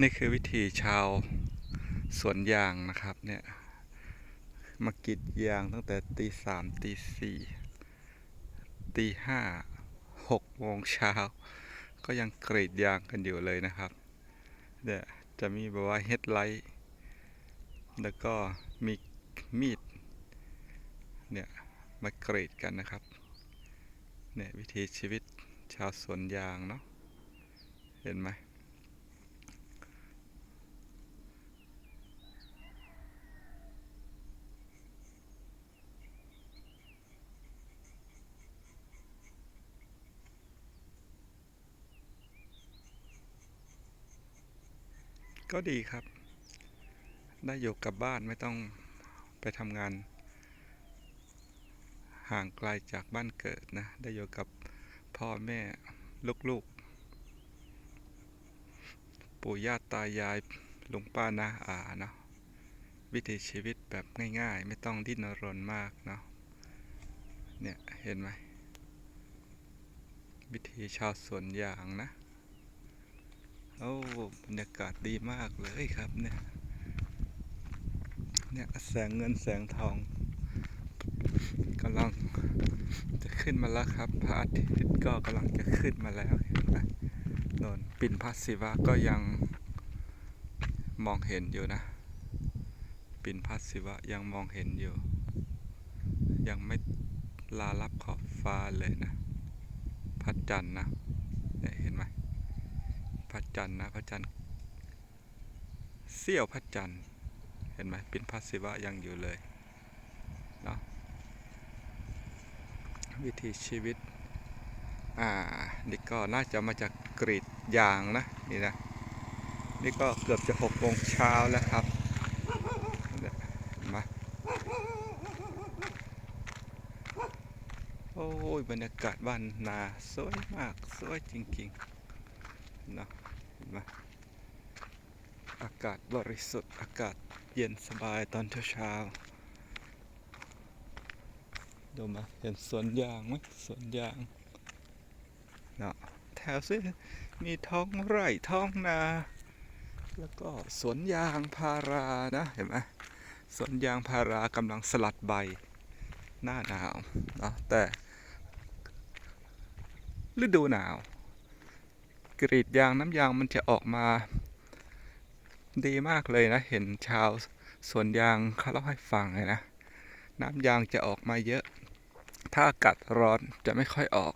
นี่คือวิธีชาวสวนยางนะครับเนี่ยมากรีดยางตั้งแต่ตีสามตีสี่ตีห้าหกโมงเช้าก็ยังกรีดยางกันอยู่เลยนะครับเนี่ยจะมีแบบว่าเฮดไลท์แล้วก็มีมีดเนี่ยมากรีดกันนะครับเนี่ยวิถีชีวิตชาวสวนยางเนาะเห็นไหม ก็ดีครับ ได้อยู่กับบ้านไม่ต้องไปทำงาน ห่างไกลจากบ้านเกิดนะ ได้อยู่กับพ่อแม่ลูกๆ ปู่ย่าตายายลุงป้านาอาเนาะวิถีชีวิตแบบง่ายๆ ไม่ต้องดิ้นรนมากเนาะเนี่ย เห็นไหม วิถีชาวสวนยางนะ โอ้บรรยากาศดีมากเลยครับเนี่ย เนี่ยแสงเงินแสงทองกำลังจะขึ้นมาแล้วครับพระอาทิตย์ก็กำลังจะขึ้นมาแล้วเห็นไหมโนนปิ่นพัสศิวะก็ยังมองเห็นอยู่นะ ปิ่นพัสศิวะยังมองเห็นอยู่ ยังไม่ลาลับขอบฟ้าเลยนะพระจันทร์นะเนี่ยเห็นไหม พระ จันทร์นะพระจันทร์เสี้ยวพระจันทร์เห็นไหมเปินพัสศิวะยังอยู่เลยเนาะวิถีชีวิต อ่า นี่ก็น่าจะมาจากกรีดยางนะนี่นะ นี่ก็เกือบจะหกโมงเช้าแล้วครับมาโอ้ยบรรยากาศบ้านนาสวยมาก สวยจริงๆเนาะ นไหมอากาศบริสุทธิ์อากาศเย็นสบายตอนเช้าๆดูมาเห็นสวนยางไหมสวนยางเนาะแถวซิมีท้องไร่ท้องนา แล้วก็สวนยางพารานะเห็นไหมสวนยางพารากำลังสลัดใบหน้าหนาวเนาะแต่ฤดูหนาว กรีดยางน้ำยางมันจะออกมา ดีมากเลยนะ เห็นชาวสวนยางเขาเล่าให้ฟังเลยนะ น้ำยางจะออกมาเยอะ ถ้าอากาศร้อนจะไม่ค่อยออก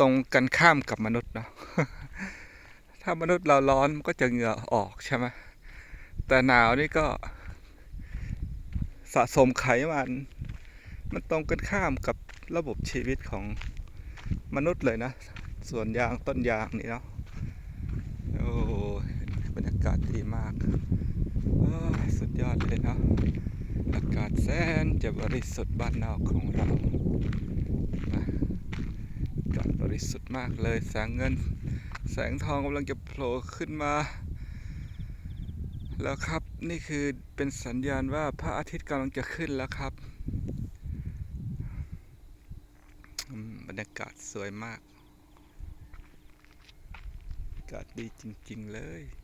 ตรงกันข้ามกับมนุษย์เนาะถ้ามนุษย์เราร้อนมันก็จะเหงื่อออกใช่ไหมแต่หนาวนี่ก็ สะสมไขมัน มันตรงกันข้ามกับระบบชีวิตของ มนุษย์เลยนะสวนยางต้นยางนี่เนาะโอ้บรรยากาศดีมากสุดยอดเลยเนาะอากาศแสนจะบริสุทธิ์บ้านนอกของเราอากาศบริสุทธิ์มากเลยแสงเงิน แสงทองกำลังจะโผล่ขึ้นมา แล้วครับนี่คือเป็นสัญญาณว่าพระอาทิตย์กำลังจะขึ้นแล้วครับอืมบ รรยากาศสวยมาก อากาศดีจริง ๆ เลย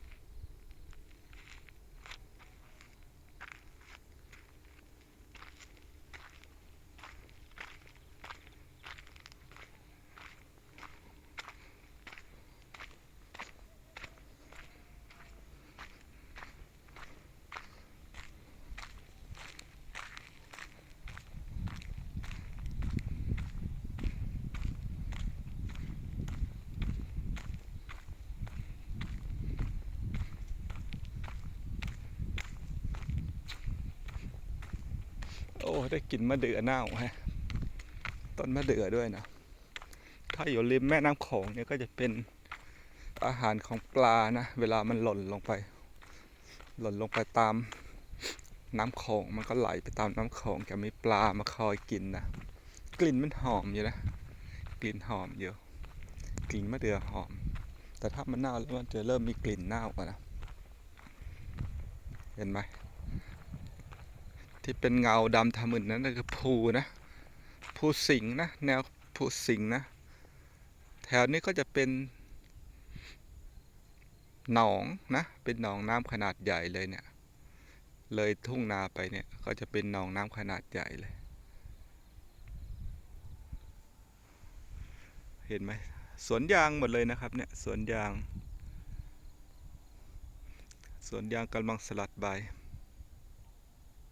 โอ้ ได้กลิ่นมะเดื่อเน่าฮะต้นมะเดื่อด้วยนะ ถ้าอยู่ริมแม่น้ำโขงเนี่ยก็จะเป็นอาหารของปลานะ เวลามันหล่นลงไป หล่นลงไปตามน้ำโขงมันก็ไหลไปตามน้ำโขงจะมีปลามาคอยกินนะ กลิ่นมันหอมอยู่นะ กลิ่นหอมอยู่ กลิ่นมะเดื่อหอม แต่ถ้ามันเน่าแล้วมันจะเริ่มมีกลิ่นเน่าก่อนนะ เห็นไหม ที่เป็นเงาดำทำมึนนั้นคือภูนะภูสิงนะ แนวภูสิงนะ แถวนี้ก็จะเป็น หนองนะ เป็นหนองน้ำขนาดใหญ่เลยเนี่ย เลยทุ่งนาไปเนี่ยก็จะเป็นหนองน้ำขนาดใหญ่เลย เห็นไหมสวนยางหมดเลยนะครับเนี่ยสวนยาง สวนยางกำลังสลัดใบ